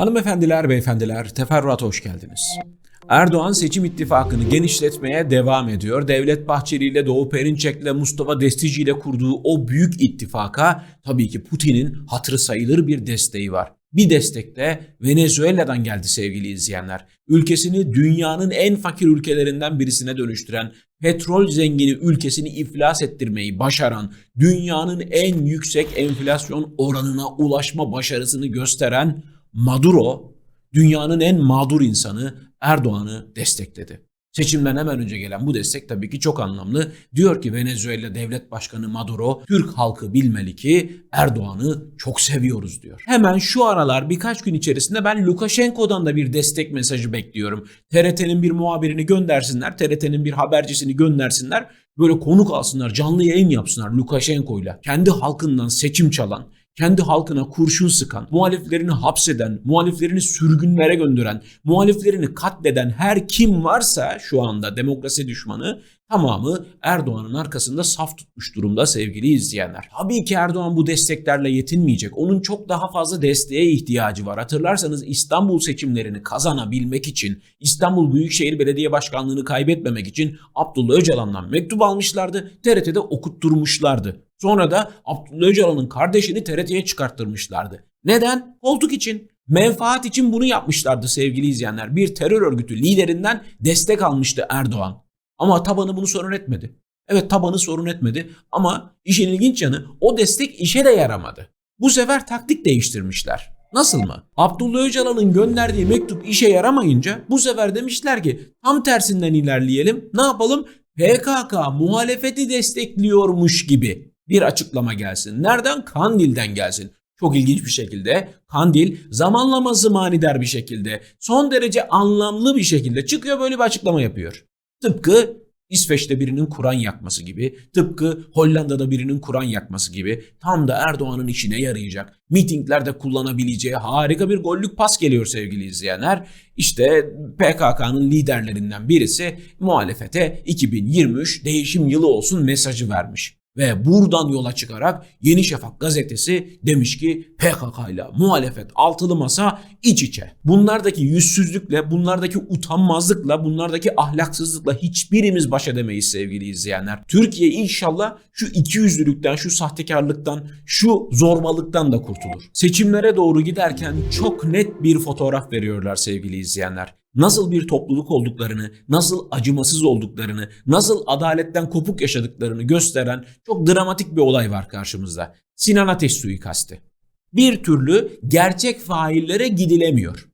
Hanımefendiler, beyefendiler, teferruata hoş geldiniz. Erdoğan seçim ittifakını genişletmeye devam ediyor. Devlet Bahçeli ile Doğu Perinçek ile Mustafa Destici ile kurduğu o büyük ittifaka tabii ki Putin'in hatırı sayılır bir desteği var. Bir destek de Venezuela'dan geldi sevgili izleyenler. Ülkesini dünyanın en fakir ülkelerinden birisine dönüştüren, petrol zengini ülkesini iflas ettirmeyi başaran, dünyanın en yüksek enflasyon oranına ulaşma başarısını gösteren Maduro, dünyanın en mağdur insanı Erdoğan'ı destekledi. Seçimden hemen önce gelen bu destek tabii ki çok anlamlı. Diyor ki Venezuela Devlet Başkanı Maduro, Türk halkı bilmeli ki Erdoğan'ı çok seviyoruz diyor. Hemen şu aralar birkaç gün içerisinde ben Lukashenko'dan da bir destek mesajı bekliyorum. TRT'nin bir muhabirini göndersinler, TRT'nin bir habercisini göndersinler. Böyle konuk alsınlar, canlı yayın yapsınlar Lukashenko'yla. Kendi halkından seçim çalan, kendi halkına kurşun sıkan, muhaliflerini hapseden, muhaliflerini sürgünlere gönderen, muhaliflerini katleden her kim varsa şu anda demokrasi düşmanı tamamı Erdoğan'ın arkasında saf tutmuş durumda sevgili izleyenler. Tabii ki Erdoğan bu desteklerle yetinmeyecek. Onun çok daha fazla desteğe ihtiyacı var. Hatırlarsanız İstanbul seçimlerini kazanabilmek için, İstanbul Büyükşehir Belediye Başkanlığı'nı kaybetmemek için Abdullah Öcalan'dan mektup almışlardı. TRT'de okutturmuşlardı. Sonra da Abdullah Öcalan'ın kardeşini TRT'ye çıkarttırmışlardı. Neden? Koltuk için. Menfaat için bunu yapmışlardı sevgili izleyenler. Bir terör örgütü liderinden destek almıştı Erdoğan. Ama tabanı bunu sorun etmedi. Evet tabanı sorun etmedi ama işin ilginç yanı o destek işe de yaramadı. Bu sefer taktik değiştirmişler. Nasıl mı? Abdullah Öcalan'ın gönderdiği mektup işe yaramayınca bu sefer demişler ki tam tersinden ilerleyelim. Ne yapalım? PKK muhalefeti destekliyormuş gibi bir açıklama gelsin. Nereden? Kandil'den gelsin. Çok ilginç bir şekilde Kandil zamanlaması manidar bir şekilde son derece anlamlı bir şekilde çıkıyor böyle bir açıklama yapıyor. Tıpkı İsveç'te birinin Kur'an yakması gibi, tıpkı Hollanda'da birinin Kur'an yakması gibi tam da Erdoğan'ın işine yarayacak. Mitinglerde kullanabileceği harika bir gollük pas geliyor sevgili izleyenler. İşte PKK'nın liderlerinden birisi muhalefete 2023 değişim yılı olsun mesajı vermiş. Ve buradan yola çıkarak Yeni Şafak gazetesi demiş ki PKK ile muhalefet altılı masa iç içe. Bunlardaki yüzsüzlükle, bunlardaki utanmazlıkla, bunlardaki ahlaksızlıkla hiçbirimiz baş edemeyiz sevgili izleyenler. Türkiye inşallah şu ikiyüzlülükten, şu sahtekarlıktan, şu zorbalıktan da kurtulur. Seçimlere doğru giderken çok net bir fotoğraf veriyorlar sevgili izleyenler nasıl bir topluluk olduklarını, nasıl acımasız olduklarını, nasıl adaletten kopuk yaşadıklarını gösteren çok dramatik bir olay var karşımızda. Sinan Ateş suikasti. Bir türlü gerçek faillere gidilemiyor.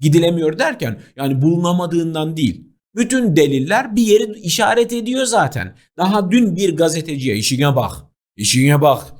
Gidilemiyor derken yani bulunamadığından değil. Bütün deliller bir yeri işaret ediyor zaten. Daha dün bir gazeteciye işine bak, işine bak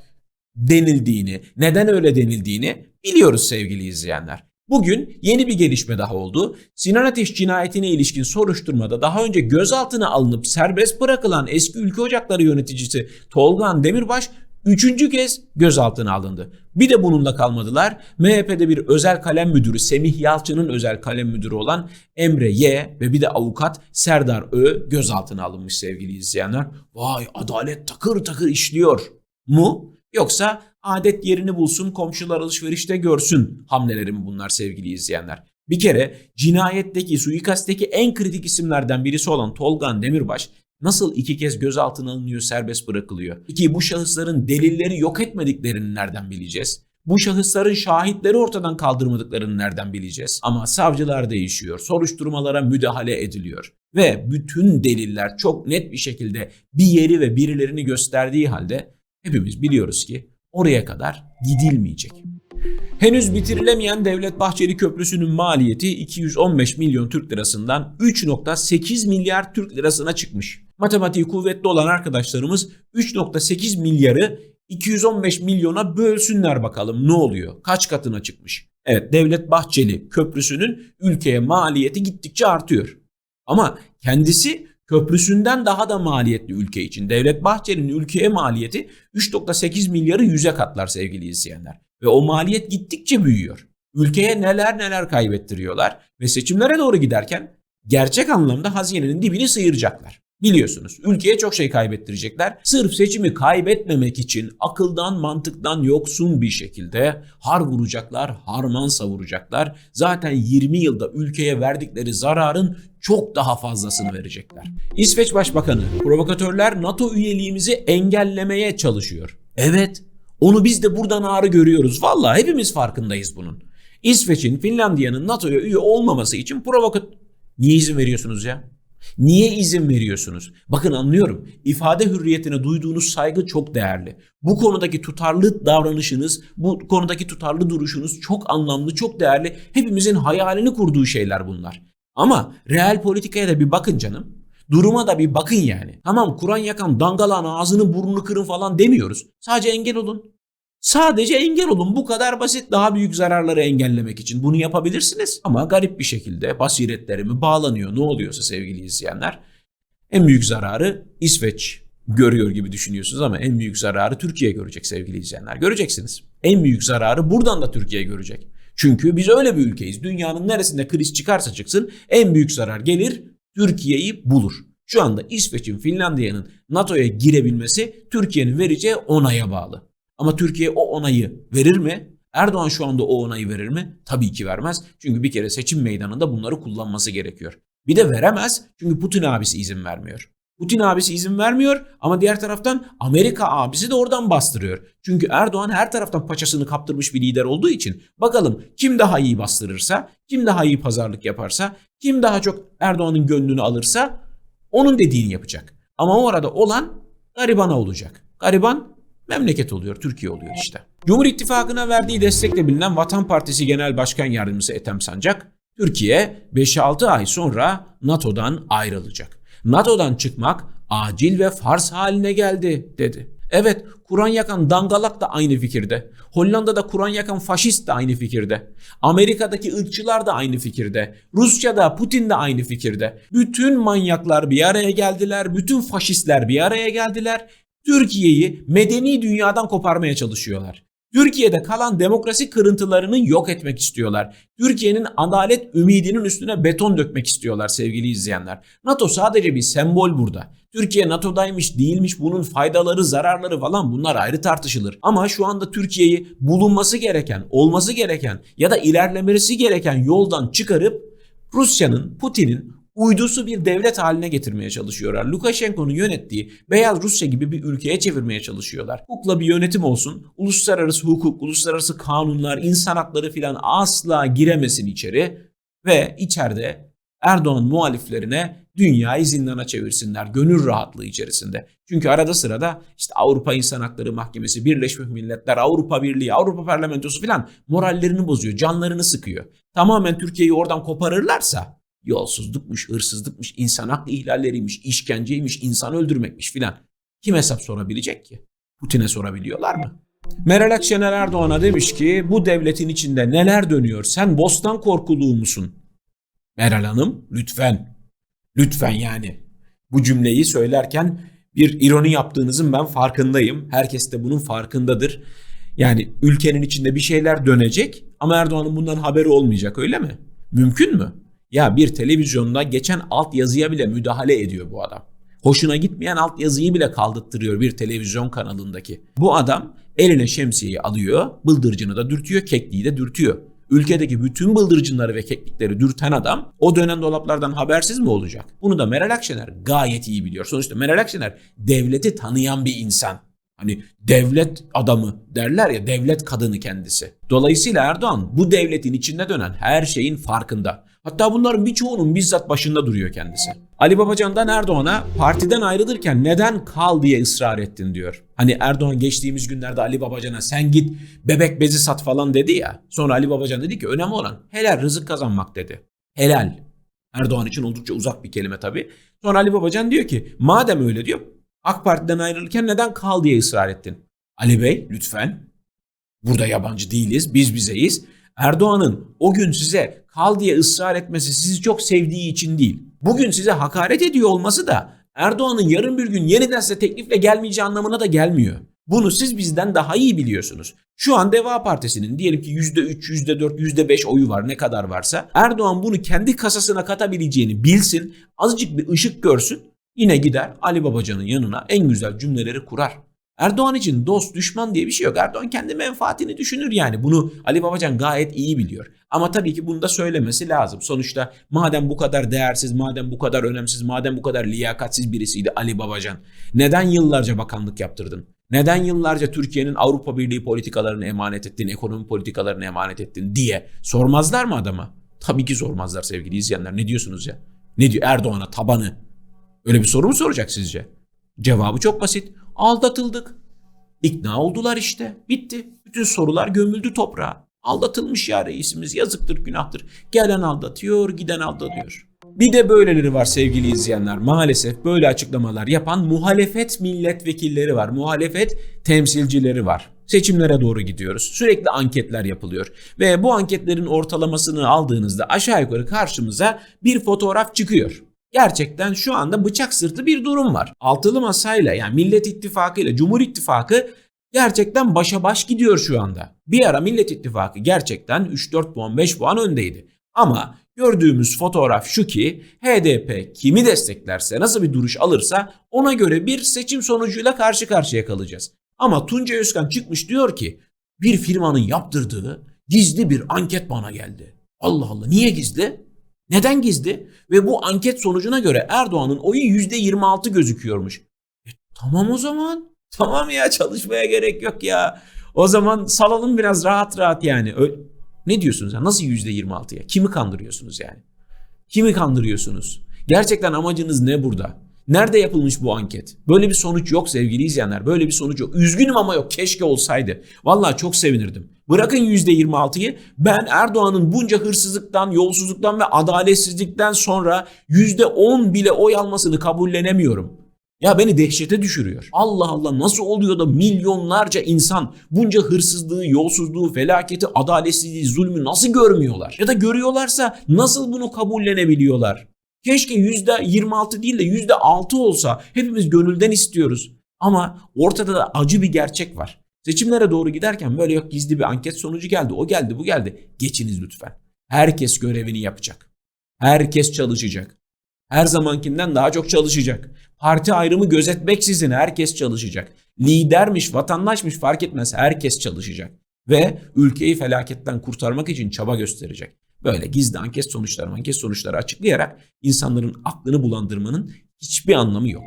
denildiğini, neden öyle denildiğini biliyoruz sevgili izleyenler. Bugün yeni bir gelişme daha oldu. Sinan Ateş cinayetine ilişkin soruşturmada daha önce gözaltına alınıp serbest bırakılan eski Ülke Ocakları yöneticisi Tolgan Demirbaş üçüncü kez gözaltına alındı. Bir de bununla kalmadılar. MHP'de bir özel kalem müdürü Semih Yalçın'ın özel kalem müdürü olan Emre Y ve bir de avukat Serdar Ö gözaltına alınmış sevgili izleyenler. Vay adalet takır takır işliyor mu? Yoksa adet yerini bulsun, komşular alışverişte görsün hamleleri mi bunlar sevgili izleyenler? Bir kere cinayetteki, suikastteki en kritik isimlerden birisi olan Tolgan Demirbaş nasıl iki kez gözaltına alınıyor, serbest bırakılıyor? Peki bu şahısların delilleri yok etmediklerini nereden bileceğiz? Bu şahısların şahitleri ortadan kaldırmadıklarını nereden bileceğiz? Ama savcılar değişiyor, soruşturmalara müdahale ediliyor. Ve bütün deliller çok net bir şekilde bir yeri ve birilerini gösterdiği halde hepimiz biliyoruz ki oraya kadar gidilmeyecek. Henüz bitirilemeyen Devlet Bahçeli Köprüsü'nün maliyeti 215 milyon Türk lirasından 3.8 milyar Türk lirasına çıkmış. Matematiği kuvvetli olan arkadaşlarımız 3.8 milyarı 215 milyona bölsünler bakalım ne oluyor? Kaç katına çıkmış? Evet Devlet Bahçeli Köprüsü'nün ülkeye maliyeti gittikçe artıyor. Ama kendisi köprüsünden daha da maliyetli ülke için. Devlet Bahçeli'nin ülkeye maliyeti 3.8 milyarı yüze katlar sevgili izleyenler. Ve o maliyet gittikçe büyüyor. Ülkeye neler neler kaybettiriyorlar ve seçimlere doğru giderken gerçek anlamda hazinenin dibini sıyıracaklar. Biliyorsunuz ülkeye çok şey kaybettirecekler. Sırf seçimi kaybetmemek için akıldan mantıktan yoksun bir şekilde har vuracaklar, harman savuracaklar. Zaten 20 yılda ülkeye verdikleri zararın çok daha fazlasını verecekler. İsveç Başbakanı, provokatörler NATO üyeliğimizi engellemeye çalışıyor. Evet, onu biz de buradan ağrı görüyoruz. Vallahi hepimiz farkındayız bunun. İsveç'in, Finlandiya'nın NATO'ya üye olmaması için provokat... Niye izin veriyorsunuz ya? Niye izin veriyorsunuz? Bakın anlıyorum. İfade hürriyetine duyduğunuz saygı çok değerli. Bu konudaki tutarlı davranışınız, bu konudaki tutarlı duruşunuz çok anlamlı, çok değerli. Hepimizin hayalini kurduğu şeyler bunlar. Ama real politikaya da bir bakın canım. Duruma da bir bakın yani. Tamam Kur'an yakan dangalan ağzını burnunu kırın falan demiyoruz. Sadece engel olun. Sadece engel olun. Bu kadar basit. Daha büyük zararları engellemek için bunu yapabilirsiniz. Ama garip bir şekilde basiretlerimi bağlanıyor. Ne oluyorsa sevgili izleyenler. En büyük zararı İsveç görüyor gibi düşünüyorsunuz ama en büyük zararı Türkiye görecek sevgili izleyenler. Göreceksiniz. En büyük zararı buradan da Türkiye görecek. Çünkü biz öyle bir ülkeyiz. Dünyanın neresinde kriz çıkarsa çıksın en büyük zarar gelir Türkiye'yi bulur. Şu anda İsveç'in, Finlandiya'nın NATO'ya girebilmesi Türkiye'nin vereceği onaya bağlı. Ama Türkiye o onayı verir mi? Erdoğan şu anda o onayı verir mi? Tabii ki vermez. Çünkü bir kere seçim meydanında bunları kullanması gerekiyor. Bir de veremez çünkü Putin abisi izin vermiyor. Putin abisi izin vermiyor ama diğer taraftan Amerika abisi de oradan bastırıyor. Çünkü Erdoğan her taraftan paçasını kaptırmış bir lider olduğu için bakalım kim daha iyi bastırırsa, kim daha iyi pazarlık yaparsa, kim daha çok Erdoğan'ın gönlünü alırsa onun dediğini yapacak. Ama o arada olan garibana olacak. Gariban memleket oluyor, Türkiye oluyor işte. Cumhur İttifakı'na verdiği destekle bilinen Vatan Partisi Genel Başkan Yardımcısı Ethem Sancak, Türkiye 5-6 ay sonra NATO'dan ayrılacak. NATO'dan çıkmak acil ve farz haline geldi dedi. Evet Kur'an yakan dangalak da aynı fikirde. Hollanda'da Kur'an yakan faşist de aynı fikirde. Amerika'daki ırkçılar da aynı fikirde. Rusya'da Putin de aynı fikirde. Bütün manyaklar bir araya geldiler. Bütün faşistler bir araya geldiler. Türkiye'yi medeni dünyadan koparmaya çalışıyorlar. Türkiye'de kalan demokrasi kırıntılarını yok etmek istiyorlar. Türkiye'nin adalet ümidinin üstüne beton dökmek istiyorlar sevgili izleyenler. NATO sadece bir sembol burada. Türkiye NATO'daymış değilmiş bunun faydaları zararları falan bunlar ayrı tartışılır. Ama şu anda Türkiye'yi bulunması gereken, olması gereken ya da ilerlemesi gereken yoldan çıkarıp Rusya'nın, Putin'in uydusu bir devlet haline getirmeye çalışıyorlar. Lukashenko'nun yönettiği Beyaz Rusya gibi bir ülkeye çevirmeye çalışıyorlar. Hukukla bir yönetim olsun, uluslararası hukuk, uluslararası kanunlar, insan hakları filan asla giremesin içeri ve içeride Erdoğan muhaliflerine dünyayı zindana çevirsinler gönül rahatlığı içerisinde. Çünkü arada sırada işte Avrupa İnsan Hakları Mahkemesi, Birleşmiş Milletler, Avrupa Birliği, Avrupa Parlamentosu filan morallerini bozuyor, canlarını sıkıyor. Tamamen Türkiye'yi oradan koparırlarsa Yolsuzlukmuş, hırsızlıkmış, insan hakkı ihlalleriymiş, işkenceymiş, insan öldürmekmiş filan. Kim hesap sorabilecek ki? Putin'e sorabiliyorlar mı? Meral Akşener Erdoğan'a demiş ki bu devletin içinde neler dönüyor sen bostan korkuluğu musun? Meral Hanım lütfen, lütfen yani bu cümleyi söylerken bir ironi yaptığınızın ben farkındayım. Herkes de bunun farkındadır. Yani ülkenin içinde bir şeyler dönecek ama Erdoğan'ın bundan haberi olmayacak öyle mi? Mümkün mü? Ya bir televizyonda geçen alt yazıya bile müdahale ediyor bu adam. Hoşuna gitmeyen alt yazıyı bile kaldırttırıyor bir televizyon kanalındaki. Bu adam eline şemsiyeyi alıyor, bıldırcını da dürtüyor, kekliği de dürtüyor. Ülkedeki bütün bıldırcınları ve keklikleri dürten adam o dönen dolaplardan habersiz mi olacak? Bunu da Meral Akşener gayet iyi biliyor. Sonuçta Meral Akşener devleti tanıyan bir insan. Hani devlet adamı derler ya devlet kadını kendisi. Dolayısıyla Erdoğan bu devletin içinde dönen her şeyin farkında. Hatta bunların birçoğunun bizzat başında duruyor kendisi. Ali Babacan'dan Erdoğan'a partiden ayrılırken neden kal diye ısrar ettin diyor. Hani Erdoğan geçtiğimiz günlerde Ali Babacan'a sen git bebek bezi sat falan dedi ya. Sonra Ali Babacan dedi ki önemli olan helal rızık kazanmak dedi. Helal. Erdoğan için oldukça uzak bir kelime tabii. Sonra Ali Babacan diyor ki madem öyle diyor AK Parti'den ayrılırken neden kal diye ısrar ettin? Ali Bey lütfen. Burada yabancı değiliz, biz bizeyiz. Erdoğan'ın o gün size kal diye ısrar etmesi sizi çok sevdiği için değil. Bugün size hakaret ediyor olması da Erdoğan'ın yarın bir gün yeniden size teklifle gelmeyeceği anlamına da gelmiyor. Bunu siz bizden daha iyi biliyorsunuz. Şu an Deva Partisi'nin diyelim ki %3, %4, %5 oyu var ne kadar varsa Erdoğan bunu kendi kasasına katabileceğini bilsin, azıcık bir ışık görsün Yine gider Ali Babacan'ın yanına en güzel cümleleri kurar. Erdoğan için dost düşman diye bir şey yok. Erdoğan kendi menfaatini düşünür yani. Bunu Ali Babacan gayet iyi biliyor. Ama tabii ki bunu da söylemesi lazım. Sonuçta madem bu kadar değersiz, madem bu kadar önemsiz, madem bu kadar liyakatsiz birisiydi Ali Babacan. Neden yıllarca bakanlık yaptırdın? Neden yıllarca Türkiye'nin Avrupa Birliği politikalarını emanet ettin, ekonomi politikalarını emanet ettin diye sormazlar mı adama? Tabii ki sormazlar sevgili izleyenler. Ne diyorsunuz ya? Ne diyor Erdoğan'a tabanı? Öyle bir soru mu soracak sizce? Cevabı çok basit. Aldatıldık. İkna oldular işte. Bitti. Bütün sorular gömüldü toprağa. Aldatılmış ya reisimiz. Yazıktır, günahtır. Gelen aldatıyor, giden aldatıyor. Bir de böyleleri var sevgili izleyenler. Maalesef böyle açıklamalar yapan muhalefet milletvekilleri var. Muhalefet temsilcileri var. Seçimlere doğru gidiyoruz. Sürekli anketler yapılıyor. Ve bu anketlerin ortalamasını aldığınızda aşağı yukarı karşımıza bir fotoğraf çıkıyor. Gerçekten şu anda bıçak sırtı bir durum var. Altılı masayla yani Millet İttifakı ile Cumhur İttifakı gerçekten başa baş gidiyor şu anda. Bir ara Millet İttifakı gerçekten 3-4 puan 5 puan öndeydi. Ama gördüğümüz fotoğraf şu ki HDP kimi desteklerse nasıl bir duruş alırsa ona göre bir seçim sonucuyla karşı karşıya kalacağız. Ama Tuncay Özkan çıkmış diyor ki bir firmanın yaptırdığı gizli bir anket bana geldi. Allah Allah niye gizli? Neden gizli? Ve bu anket sonucuna göre Erdoğan'ın oyu %26 gözüküyormuş. E, tamam o zaman. Tamam ya çalışmaya gerek yok ya. O zaman salalım biraz rahat rahat yani. Ö- ne diyorsunuz ya? Nasıl %26 ya? Kimi kandırıyorsunuz yani? Kimi kandırıyorsunuz? Gerçekten amacınız ne burada? Nerede yapılmış bu anket? Böyle bir sonuç yok sevgili izleyenler. Böyle bir sonuç yok. Üzgünüm ama yok. Keşke olsaydı. Vallahi çok sevinirdim. Bırakın %26'yı ben Erdoğan'ın bunca hırsızlıktan, yolsuzluktan ve adaletsizlikten sonra %10 bile oy almasını kabullenemiyorum. Ya beni dehşete düşürüyor. Allah Allah nasıl oluyor da milyonlarca insan bunca hırsızlığı, yolsuzluğu, felaketi, adaletsizliği, zulmü nasıl görmüyorlar? Ya da görüyorlarsa nasıl bunu kabullenebiliyorlar? Keşke %26 değil de %6 olsa hepimiz gönülden istiyoruz. Ama ortada da acı bir gerçek var. Seçimlere doğru giderken böyle yok gizli bir anket sonucu geldi, o geldi, bu geldi. Geçiniz lütfen. Herkes görevini yapacak. Herkes çalışacak. Her zamankinden daha çok çalışacak. Parti ayrımı gözetmeksizin herkes çalışacak. Lidermiş, vatandaşmış fark etmez herkes çalışacak. Ve ülkeyi felaketten kurtarmak için çaba gösterecek. Böyle gizli anket sonuçları, anket sonuçları açıklayarak insanların aklını bulandırmanın hiçbir anlamı yok.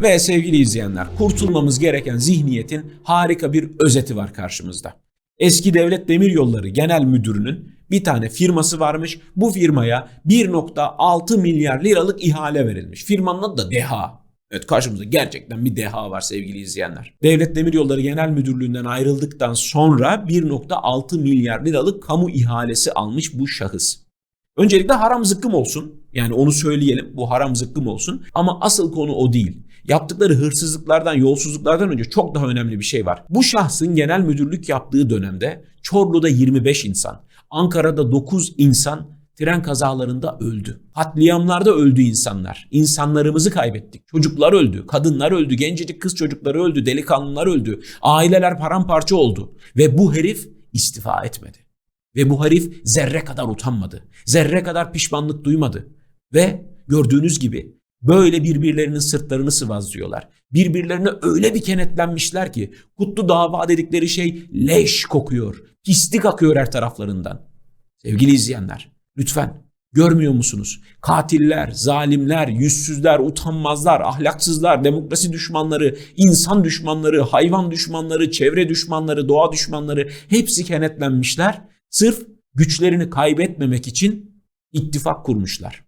Ve sevgili izleyenler, kurtulmamız gereken zihniyetin harika bir özeti var karşımızda. Eski Devlet Demiryolları Genel Müdürü'nün bir tane firması varmış. Bu firmaya 1.6 milyar liralık ihale verilmiş. Firmanın adı da DEHA. Evet karşımızda gerçekten bir deha var sevgili izleyenler. Devlet Demiryolları Genel Müdürlüğü'nden ayrıldıktan sonra 1.6 milyar liralık kamu ihalesi almış bu şahıs. Öncelikle haram zıkkım olsun. Yani onu söyleyelim. Bu haram zıkkım olsun. Ama asıl konu o değil. Yaptıkları hırsızlıklardan, yolsuzluklardan önce çok daha önemli bir şey var. Bu şahsın genel müdürlük yaptığı dönemde Çorlu'da 25 insan, Ankara'da 9 insan tren kazalarında öldü. Katliamlarda öldü insanlar. İnsanlarımızı kaybettik. Çocuklar öldü, kadınlar öldü, gencecik kız çocukları öldü, delikanlılar öldü. Aileler paramparça oldu. Ve bu herif istifa etmedi. Ve bu herif zerre kadar utanmadı. Zerre kadar pişmanlık duymadı. Ve gördüğünüz gibi böyle birbirlerinin sırtlarını sıvazlıyorlar. Birbirlerine öyle bir kenetlenmişler ki kutlu dava dedikleri şey leş kokuyor. Pislik akıyor her taraflarından. Sevgili izleyenler, lütfen görmüyor musunuz? Katiller, zalimler, yüzsüzler, utanmazlar, ahlaksızlar, demokrasi düşmanları, insan düşmanları, hayvan düşmanları, çevre düşmanları, doğa düşmanları hepsi kenetlenmişler. Sırf güçlerini kaybetmemek için ittifak kurmuşlar.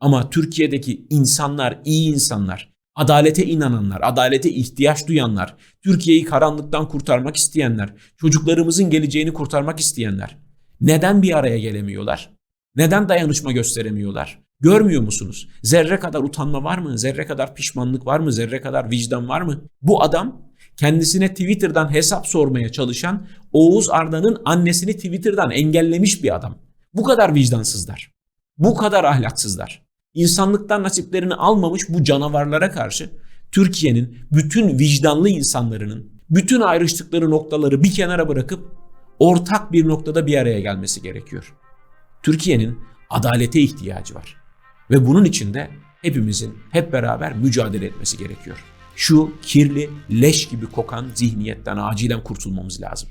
Ama Türkiye'deki insanlar, iyi insanlar, adalete inananlar, adalete ihtiyaç duyanlar, Türkiye'yi karanlıktan kurtarmak isteyenler, çocuklarımızın geleceğini kurtarmak isteyenler neden bir araya gelemiyorlar? Neden dayanışma gösteremiyorlar? Görmüyor musunuz? Zerre kadar utanma var mı? Zerre kadar pişmanlık var mı? Zerre kadar vicdan var mı? Bu adam kendisine Twitter'dan hesap sormaya çalışan Oğuz Arda'nın annesini Twitter'dan engellemiş bir adam. Bu kadar vicdansızlar. Bu kadar ahlaksızlar. İnsanlıktan nasiplerini almamış bu canavarlara karşı Türkiye'nin bütün vicdanlı insanlarının bütün ayrıştıkları noktaları bir kenara bırakıp ortak bir noktada bir araya gelmesi gerekiyor. Türkiye'nin adalete ihtiyacı var. Ve bunun için de hepimizin hep beraber mücadele etmesi gerekiyor. Şu kirli, leş gibi kokan zihniyetten acilen kurtulmamız lazım.